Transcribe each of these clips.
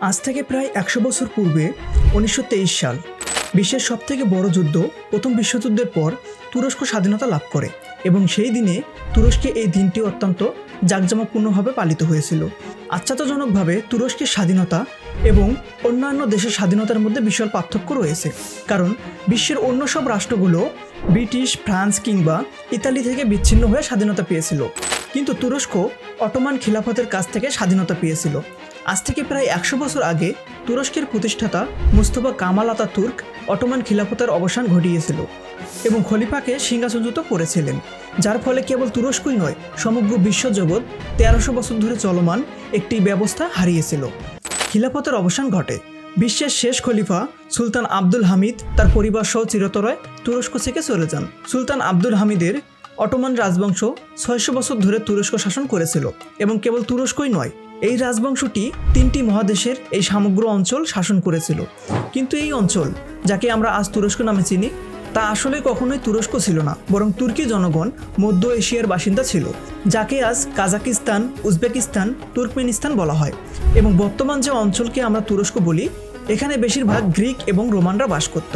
আজ থেকে প্রায় একশো বছর পূর্বে উনিশশো তেইশ সাল, বিশ্বের সবথেকে বড় যুদ্ধ প্রথম বিশ্বযুদ্ধের পর তুরস্ক স্বাধীনতা লাভ করে এবং সেই দিনে তুরস্কে এই দিনটি অত্যন্ত জাঁকজমকপূর্ণভাবে পালিত হয়েছিল। আচ্ছাদজনকভাবে তুরস্কের স্বাধীনতা এবং অন্যান্য দেশের স্বাধীনতার মধ্যে বিশাল পার্থক্য রয়েছে, কারণ বিশ্বের অন্য সব রাষ্ট্রগুলো ব্রিটিশ, ফ্রান্স কিংবা ইতালি থেকে বিচ্ছিন্ন হয়ে স্বাধীনতা পেয়েছিল। কিন্তু তুরস্ক অটোমান খিলাফতের কাছ থেকে স্বাধীনতা পেয়েছিল। আজ থেকে প্রায় একশো বছর আগে তুরস্কের প্রতিষ্ঠাতা Mustafa Kemal Ataturk Ottoman খিলাফতের অবসান ঘটিয়েছিল এবং খলিফাকে সিংহাসনচ্যুত করেছিলেন, যার ফলে কেবল তুরস্কই নয়, সমগ্র বিশ্বজগৎ তেরোশো বছর ধরে চলমান একটি ব্যবস্থা হারিয়েছিল। খিলাফতের অবসান ঘটে। বিশ্বের শেষ খলিফা সুলতান আব্দুল হামিদ, তার পরিবার সহ চিরতরায় তুরস্ক থেকে চলে যান। সুলতান আব্দুল হামিদের অটোমান রাজবংশ ছয়শো বছর ধরে তুরস্ক শাসন করেছিল এবং কেবল তুরস্কই নয়, এই রাজবংশটি তিনটি মহাদেশের এই সমগ্র অঞ্চল শাসন করেছিল। কিন্তু এই অঞ্চল, যাকে আমরা আজ তুরস্ক নামে চিনি, তা আসলে কখনোই তুরস্ক ছিল না, বরং তুর্কি জনগণ মধ্য এশিয়ার বাসিন্দা ছিল, যাকে আজ কাজাকিস্তান, উজবেকিস্তান, তুর্কমেনিস্তান বলা হয়। এবং বর্তমান যে অঞ্চলকে আমরা তুরস্ক বলি এখানে বেশিরভাগ গ্রিক এবং রোমানরা বাস করত।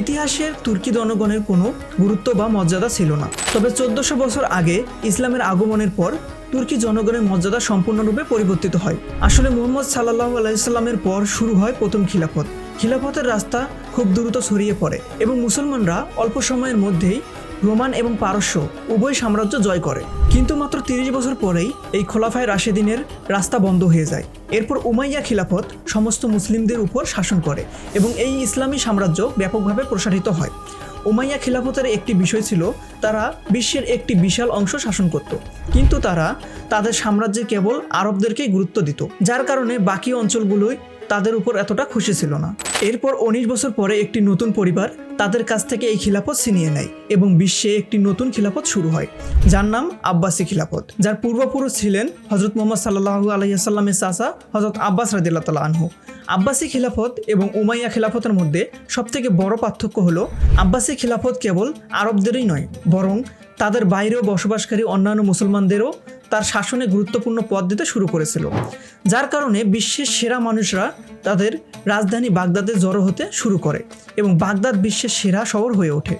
ইতিহাসের তুর্কি জনগণের কোনো গুরুত্ব বা মর্যাদা ছিল না। তবে চোদ্দশো বছর আগে ইসলামের আগমনের পর তুর্কি জনগণের মর্যাদা সম্পূর্ণরূপে পরিবর্তিত হয়। আসলে মোহাম্মদ সাল্লাহ আলাইসাল্লামের পর শুরু হয় প্রথম খিলাফত। খিলাফতের রাস্তা খুব দ্রুত ছড়িয়ে পড়ে এবং মুসলমানরা অল্প সময়ের মধ্যেই রোমান এবং পারস্য উভয় সাম্রাজ্য জয় করে। কিন্তু মাত্র তিরিশ বছর পরেই এই খোলাফায় রাশেদিনের রাস্তা বন্ধ হয়ে যায়। এরপর উমাইয়া খিলাফত সমস্ত মুসলিমদের উপর শাসন করে এবং এই ইসলামী সাম্রাজ্য ব্যাপকভাবে প্রসারিত হয়। উমাইয়া খিলাফতের একটি বিষয় ছিল, তারা বিশ্বের একটি বিশাল অংশ শাসন করত। কিন্তু তারা তাদের সাম্রাজ্যে কেবল আরবদেরকেই গুরুত্ব দিত, যার কারণে বাকি অঞ্চলগুলোই তাদের উপর এতটা খুশি ছিল না। এরপর উনিশ বছর পরে একটি নতুন পরিবার তাদের কাছ থেকে এই খিলাফত ছিনিয়ে নেয় এবং বিশ্বে একটি নতুন খিলাফত শুরু হয়, যার নাম আব্বাসি খিলাফত, যার পূর্বপুরুষ ছিলেন হজরত মোহাম্মদ সাল্লাহু আলহিহাসাল্লামের চাচা হজরত আব্বাস রাদিল্লা তালা আনহু। আব্বাসি খিলাফত এবং উমাইয়া খিলাফতের মধ্যে সবথেকে বড় পার্থক্য হলো, আব্বাসি খিলাফত কেবল আরবদেরই নয়, বরং তাদের বাইরেও বসবাসকারী অন্যান্য মুসলমানদেরও তার শাসনে গুরুত্বপূর্ণ পদ দিতে শুরু করেছিল। যার কারণে বিশ্বের সেরা মানুষরা তাদের রাজধানী বাগদাদে জড়ো হতে শুরু করে এবং বাগদাদ বিশ্বের সেরা শহর হয়ে ওঠে।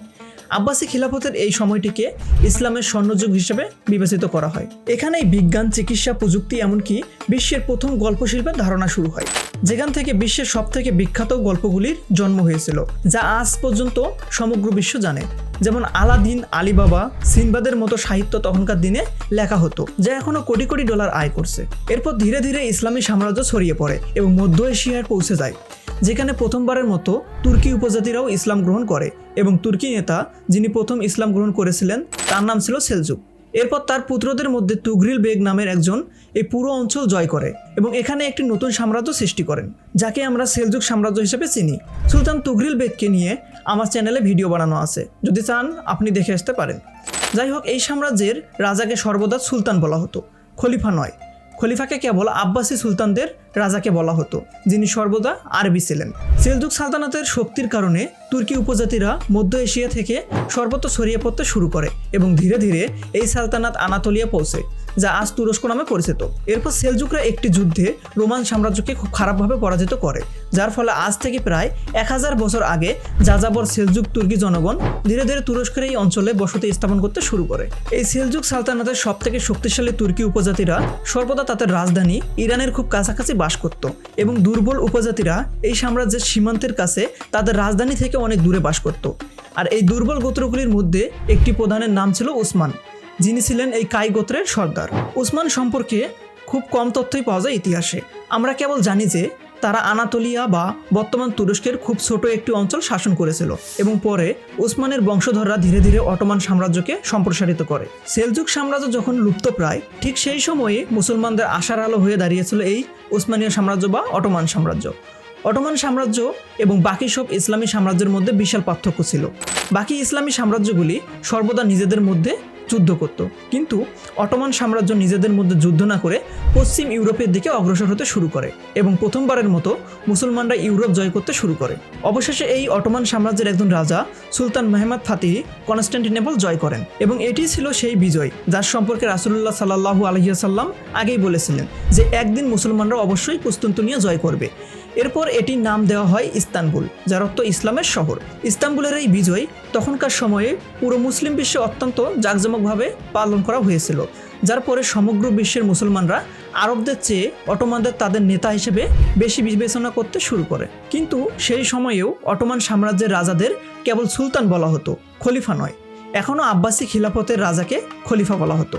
আব্বাসী খিলাফতের এই সময়টিকে ইসলামের স্বর্ণযুগ হিসেবে বিবেচিত করা হয়। এখানেই বিজ্ঞান, চিকিৎসা প্রযুক্তি এমনকি বিশ্বের প্রথম গল্প শিল্পের ধারণা শুরু হয়। যেখান থেকে বিশ্বের সবথেকে বিখ্যাত গল্পগুলির জন্ম হয়েছিল, যা আজ পর্যন্ত সমগ্র বিশ্ব জানে। যেমন আলাদিন, আলিবাবা, সিনবাদের মতো সাহিত্য তখনকার দিনে লেখা হতো, যা এখনও কোটি কোটি ডলার আয় করছে। এরপর ধীরে ধীরে ইসলামী সাম্রাজ্য ছড়িয়ে পড়ে এবং মধ্য এশিয়ায় পৌঁছে যায়, যেখানে প্রথমবারের মতো তুর্কি উপজাতিরাও ইসলাম গ্রহণ করে এবং তুর্কি নেতা, যিনি প্রথম ইসলাম গ্রহণ করেছিলেন, তার নাম ছিল সেলজুক। এরপর তার পুত্রদের মধ্যে তুগ্রিল বেগ নামের একজন এই পুরো অঞ্চল জয় করে এবং এখানে একটি নতুন সাম্রাজ্য সৃষ্টি করেন, যাকে আমরা সেলজুক সাম্রাজ্য হিসেবে চিনি। সুলতান তুগ্রিল বেগকে নিয়ে আমার চ্যানেলে ভিডিও বানানো আছে, যদি চান আপনি দেখে আসতে পারেন। যাই হোক, এই সাম্রাজ্যের রাজাকে সর্বদা সুলতান বলা হতো, খলিফা নয়। খলিফাকে কেবল আব্বাসী সুলতানদের রাজাকে বলা হতো, যিনি সর্বদা আরবি ছিলেন। সেলজুক সালতানাতের শক্তির কারণে তুর্কি উপজাতিরা মধ্য এশিয়া থেকে সর্বত্র ছড়িয়ে পড়তে শুরু করে এবং ধীরে ধীরে এই সালতানাত আনাতোলিয়া পৌঁছে, যা আজ তুরস্ক নামে পরিচিত। এরপর সেলজুকরা একটি যুদ্ধে রোমান সাম্রাজ্যকে খুব খারাপভাবে পরাজিত করে, যার ফলে আজ থেকে প্রায় এক হাজার বছর আগে যাযাবর সেলজুক তুর্কি জনগণ ধীরে ধীরে তুরস্কের এই অঞ্চলে বসতি স্থাপন করতে শুরু করে। এই সেলজুক সালতানাতের সব থেকে শক্তিশালী তুর্কি উপজাতিরা সর্বদা তাদের রাজধানী ইরানের খুব কাছাকাছি বাস করত এবং দুর্বল উপজাতিরা এই সাম্রাজ্যের সীমান্তের কাছে তাদের রাজধানী থেকে অনেক দূরে বাস করত। আর এই দুর্বল গোত্রগুলির মধ্যে একটি প্রধানের নাম ছিল উসমান যিনি ছিলেন এই কাই গোত্রের সর্দার। উসমান সম্পর্কে খুব কম তথ্যই পাওয়া যায় ইতিহাসে। আমরা কেবল জানি যে তারা আনাতোলিয়া বা বর্তমান তুরস্কের খুব ছোট একটি অঞ্চল শাসন করেছিল এবং পরে উসমানের বংশধররা ধীরে ধীরে অটোমান সাম্রাজ্যকে সম্প্রসারিত করে। সেলজুক সাম্রাজ্য যখন লুপ্তপ্রায় ঠিক সেই সময়ে মুসলমানদের আশার আলো হয়ে দাঁড়িয়েছিল এই উসমানীয় সাম্রাজ্য বা অটোমান সাম্রাজ্য। অটোমান সাম্রাজ্য এবং বাকি সব ইসলামী সাম্রাজ্যের মধ্যে বিশাল পার্থক্য ছিল। বাকি ইসলামী সাম্রাজ্যগুলি সর্বদা নিজেদের মধ্যে যুদ্ধ করত। কিন্তু অটোমান সাম্রাজ্য নিজেদের মধ্যে যুদ্ধ না করে পশ্চিম ইউরোপের দিকে অগ্রসর হতে শুরু করে এবং প্রথমবারের মতো মুসলমানরা ইউরোপ জয় করতে শুরু করে। অবশেষে এই অটোমান সাম্রাজ্যের একজন রাজা, সুলতান মেহমদ ফাতিহি কনস্ট্যান্টিনেপল জয় করেন এবং এটি ছিল সেই বিজয় যার সম্পর্কে রাসুলুল্লাহ সাল্লাহু আলহিয়াসাল্লাম আগেই বলেছিলেন যে একদিন মুসলমানরা অবশ্যই কুস্তুন্তুনিয়া জয় করবে। এরপর এটির নাম দেওয়া হয় ইস্তানবুল, যার অর্থ ইসলামের শহর। ইস্তানবুলের এই বিজয় তখনকার সময়ে পুরো মুসলিম বিশ্বে অত্যন্ত জাঁকজমকভাবে পালন করা হয়েছিল, যার পরে সমগ্র বিশ্বের মুসলমানরা আরবদের চেয়ে অটোমানদের তাদের নেতা হিসেবে বেশি বিবেচনা করতে শুরু করে। কিন্তু সেই সময়েও অটোমান সাম্রাজ্যের রাজাদের কেবল সুলতান বলা হতো, খলিফা নয়। এখনও আব্বাসি খিলাফতের রাজাকে খলিফা বলা হতো।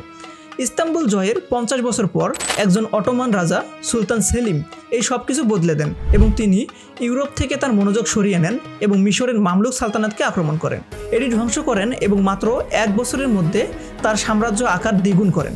ইস্তাম্বুল জয়ের পঞ্চাশ বছর পর একজন অটোমান রাজা সুলতান সেলিম এই সব কিছু বদলে দেন এবং তিনি ইউরোপ থেকে তার মনোযোগ সরিয়ে নেন এবং মিশরের মামলুক সালতানাতকে আক্রমণ করেন। এটি ধ্বংস করেন এবং মাত্র এক বছরের মধ্যে তার সাম্রাজ্য আকার দ্বিগুণ করেন।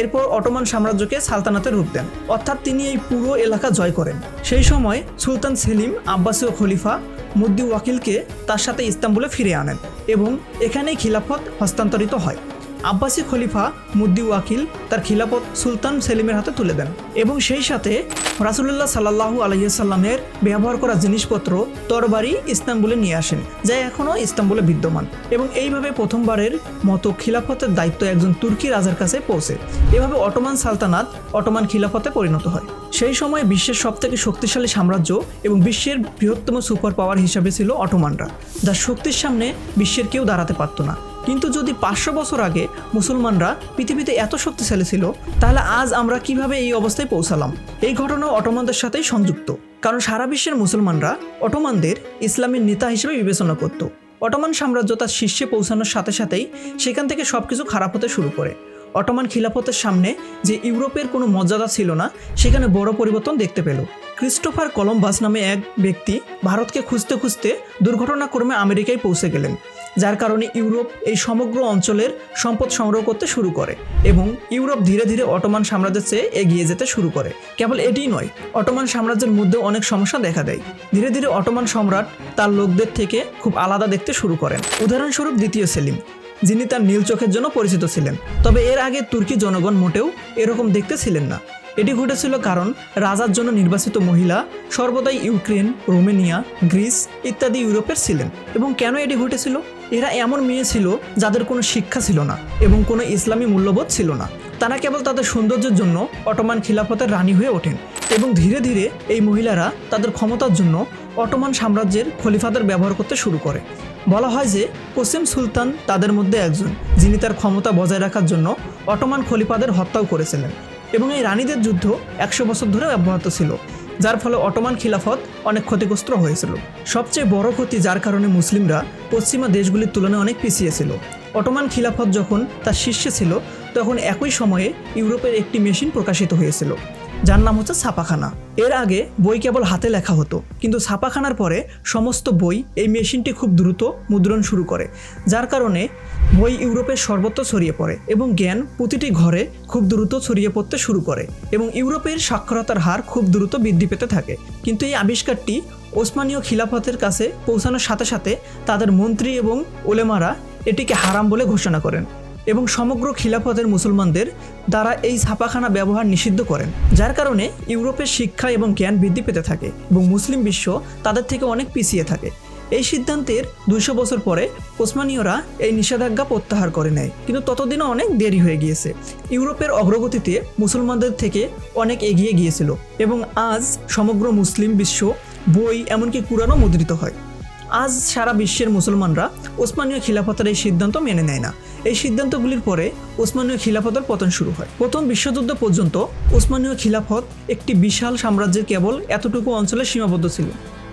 এরপর অটোমান সাম্রাজ্যকে সালতানাতে রূপ দেন। অর্থাৎ তিনি এই পুরো এলাকা জয় করেন। সেই সময় সুলতান সেলিম, আব্বাসীয় খলিফা মুদ্দি ওয়াকিলকে তার সাথে ইস্তাম্বুলে ফিরে আনেন এবং এখানেই খিলাফত হস্তান্তরিত হয়। আব্বাসী খলিফা মুদ্দি ওয়াকিল তার খিলাফত সুলতান সেলিমের হাতে তুলে দেন এবং সেই সাথে রাসুলুল্লাহ সাল্লাহু আলহিসাল্লামের ব্যবহার করা জিনিসপত্র, তরবারি ইস্তাম্বুলে নিয়ে আসেন, যা এখনও ইস্তাম্বুলে বিদ্যমান এবং এইভাবে প্রথমবারের মতো খিলাফতের দায়িত্ব একজন তুর্কি রাজার কাছে পৌঁছে। এভাবে অটোমান সালতানাত অটোমান খিলাফতে পরিণত হয়। সেই সময় বিশ্বের সবথেকে শক্তিশালী সাম্রাজ্য এবং বিশ্বের বৃহত্তম সুপার পাওয়ার হিসাবে ছিল অটোমানরা যার শক্তির সামনে বিশ্বের কেউ দাঁড়াতে পারত না। কিন্তু যদি পাঁচশো বছর আগে মুসলমানরা পৃথিবীতে এত শক্তিশালী ছিল, তাহলে আজ আমরা কীভাবে এই অবস্থায় পৌঁছালাম? এই ঘটনা অটোমানদের সাথেই সংযুক্ত। কারণ সারা বিশ্বের মুসলমানরা অটোমানদের ইসলামের নেতা হিসেবে বিবেচনা করত। অটোমান সাম্রাজ্য তার শীর্ষে পৌঁছানোর সাথে সাথেই সেখান থেকে সব কিছু খারাপ হতে শুরু করে। অটোমান খিলাফতের সামনে যে ইউরোপের কোনো মর্যাদা ছিল না, সেখানে বড় পরিবর্তন দেখতে পেল। ক্রিস্টোফার কলম্বাস নামে এক ব্যক্তি ভারতকে খুঁজতে খুঁজতে দুর্ঘটনাক্রমে আমেরিকায় পৌঁছে গেলেন। যার কারণে ইউরোপ এই সমগ্র অঞ্চলের সম্পদ সংগ্রহ করতে শুরু করে এবং ইউরোপ ধীরে ধীরে অটোমান সাম্রাজ্যের চেয়ে এগিয়ে যেতে শুরু করে। কেবল এটিই নয়, অটোমান সাম্রাজ্যের মধ্যে অনেক সমস্যা দেখা দেয়। ধীরে ধীরে অটোমান সম্রাট তার লোকদের থেকে খুব আলাদা দেখতে শুরু করেন। উদাহরণস্বরূপ দ্বিতীয় সেলিম, যিনি তার নীল চোখের জন্য পরিচিত ছিলেন। তবে এর আগে তুর্কি জনগণ মোটেও এরকম দেখতে ছিলেন না। এটি ঘটেছিল কারণ রাজার জন্য নির্বাচিত মহিলা সর্বদাই ইউক্রেন, রোমেনিয়া, গ্রিস ইত্যাদি ইউরোপের ছিলেন। এবং কেন এটি ঘটেছিল? এরা এমন মেয়ে ছিল যাদের কোনো শিক্ষা ছিল না এবং কোনো ইসলামী মূল্যবোধ ছিল না। তারা কেবল তাদের সৌন্দর্যের জন্য অটোমান খিলাফতের রানী হয়ে ওঠেন এবং ধীরে ধীরে এই মহিলারা তাদের ক্ষমতার জন্য অটোমান সাম্রাজ্যের খলিফাদের ব্যবহার করতে শুরু করে। বলা হয় যে কোসেম সুলতান তাদের মধ্যে একজন, যিনি তার ক্ষমতা বজায় রাখার জন্য অটোমান খলিফাদের হত্যাও করেছিলেন এবং এই রানীদের যুদ্ধ একশো বছর ধরে অব্যাহত ছিল। যার ফলে অটোমান খিলাফত অনেক ক্ষতিগ্রস্ত হয়েছিল। সবচেয়ে বড় ক্ষতি যার কারণে মুসলিমরা পশ্চিমা দেশগুলির তুলনায় অনেক পিছিয়ে ছিল। অটোমান খিলাফত যখন তার শীর্ষে ছিল, তখন একই সময়ে ইউরোপের একটি মেশিন প্রকাশিত হয়েছিল। যার নাম হচ্ছে ছাপাখানা। এর আগে বই কেবল হাতে লেখা হতো, কিন্তু ছাপাখানার পরে সমস্ত বই এই মেশিনটি খুব দ্রুত মুদ্রণ শুরু করে, যার কারণে বই ইউরোপের সর্বত্র ছড়িয়ে পড়ে এবং জ্ঞান প্রতিটি ঘরে খুব দ্রুত ছড়িয়ে পড়তে শুরু করে এবং ইউরোপের সাক্ষরতার হার খুব দ্রুত বৃদ্ধি পেতে থাকে। কিন্তু এই আবিষ্কারটি ওসমানীয় খিলাফতের কাছে পৌঁছানোর সাথে সাথে তাদের মন্ত্রী এবং ওলেমারা এটিকে হারাম বলে ঘোষণা করেন। এবং সমগ্র খিলাফতের মুসলমানদের দ্বারা এই ছাপাখানা ব্যবহার নিষিদ্ধ করেন, যার কারণে ইউরোপের শিক্ষা এবং জ্ঞান বৃদ্ধি পেতে থাকে এবং মুসলিম বিশ্ব তাদের থেকে অনেক পিছিয়ে থাকে। এই সিদ্ধান্তের দুইশো বছর পরে ওসমানীয়রা এই নিষেধাজ্ঞা প্রত্যাহার করে নেয়। কিন্তু ততদিনও অনেক দেরি হয়ে গিয়েছে। ইউরোপের অগ্রগতিতে মুসলমানদের থেকে অনেক এগিয়ে গিয়েছিল এবং আজ সমগ্র মুসলিম বিশ্ব বই এমনকি কুরআনও মুদ্রিত হয়। আজ সারা বিশ্বের মুসলমানরা ওসমানীয় খিলাফতের এই সিদ্ধান্ত মেনে নেয় না। এই সিদ্ধান্তগুলির পরে ওসমানীয় খিলাফতের পতন শুরু হয়। প্রথম বিশ্বযুদ্ধ পর্যন্ত ওসমানীয় খিলাফত একটি বিশাল সাম্রাজ্যের কেবল এতটুকু অঞ্চলে সীমাবদ্ধ ছিল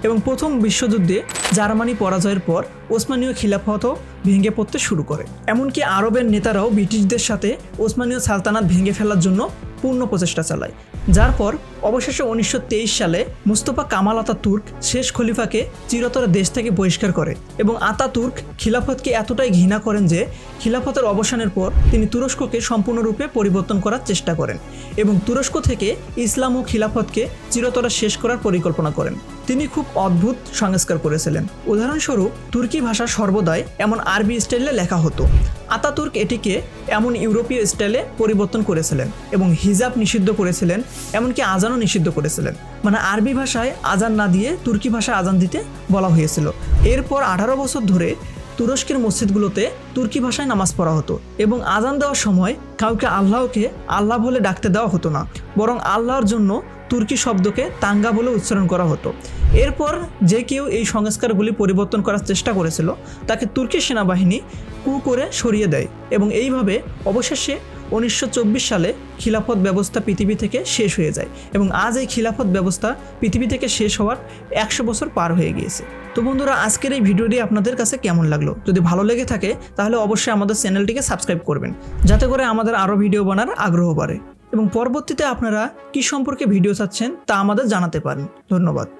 এবং প্রথম বিশ্বযুদ্ধে জার্মানি পরাজয়ের পর ওসমানীয় খিলাফতও ভেঙে পড়তে শুরু করে। এমনকি আরবের নেতারাও ব্রিটিশদের সাথে ওসমানীয় সালতানাত ভেঙে ফেলার জন্য পূর্ণ প্রচেষ্টা চালায়। যার পর অবশেষে উনিশশো তেইশ সালে মুস্তফা কামাল আতাতুর্ক শেষ খলিফাকে চিরতরে দেশ থেকে বহিষ্কার করে এবং আতাতুর্ক খিলাফতকে এতটাই ঘৃণা করেন যে খিলাফতের অবসানের পর তিনি তুরস্ককে সম্পূর্ণরূপে পরিবর্তন করার চেষ্টা করেন এবং তুরস্ক থেকে ইসলাম ও খিলাফতকে চিরতরে শেষ করার পরিকল্পনা করেন। তিনি খুব অদ্ভুত সংস্কার করেছিলেন। উদাহরণস্বরূপ তুর্কি ভাষা সর্বদাই এমন আরবি স্টাইলে লেখা হতো। আতাতুর্ক এটিকে এমন ইউরোপীয় স্টাইলে পরিবর্তন করেছিলেন এবং হিজাব নিষিদ্ধ করেছিলেন, এমনকি আজানও নিষিদ্ধ করেছিলেন। মানে আরবি ভাষায় আজান না দিয়ে তুর্কি ভাষায় আজান দিতে বলা হয়েছিল। এরপর আঠারো বছর ধরে তুরস্কের মসজিদগুলোতে তুর্কি ভাষায় নামাজ পড়া হতো এবং আজান দেওয়ার সময় কাউকে আল্লাহকে আল্লাহ বলে ডাকতে দেওয়া হতো না, বরং আল্লাহর জন্য তুর্কি শব্দকে তাঙ্গা বলে উচ্চারণ করা হতো। এরপর যে কেউ এই সংস্কারগুলি পরিবর্তন করার চেষ্টা করেছিল, তাকে তুর্কি সেনাবাহিনী কু করে সরিয়ে দেয় এবং এইভাবে অবশেষে উনিশশো চব্বিশ সালে খিলাফত ব্যবস্থা পৃথিবী থেকে শেষ হয়ে যায় এবং আজ এই খিলাফত ব্যবস্থা পৃথিবী থেকে শেষ হওয়ার একশো বছর পার হয়ে গিয়েছে। তো বন্ধুরা, আজকের এই ভিডিওটি আপনাদের কাছে কেমন লাগল? যদি ভালো লেগে থাকে, তাহলে অবশ্যই আমাদের চ্যানেলটিকে সাবস্ক্রাইব করবেন, যাতে করে আমাদের আরও ভিডিও বানার আগ্রহ বাড়ে। এবং পরবর্তীতে আপনারা কি সম্পর্কে ভিডিও চাচ্ছেন তা আমাদের জানাতে পারেন। ধন্যবাদ।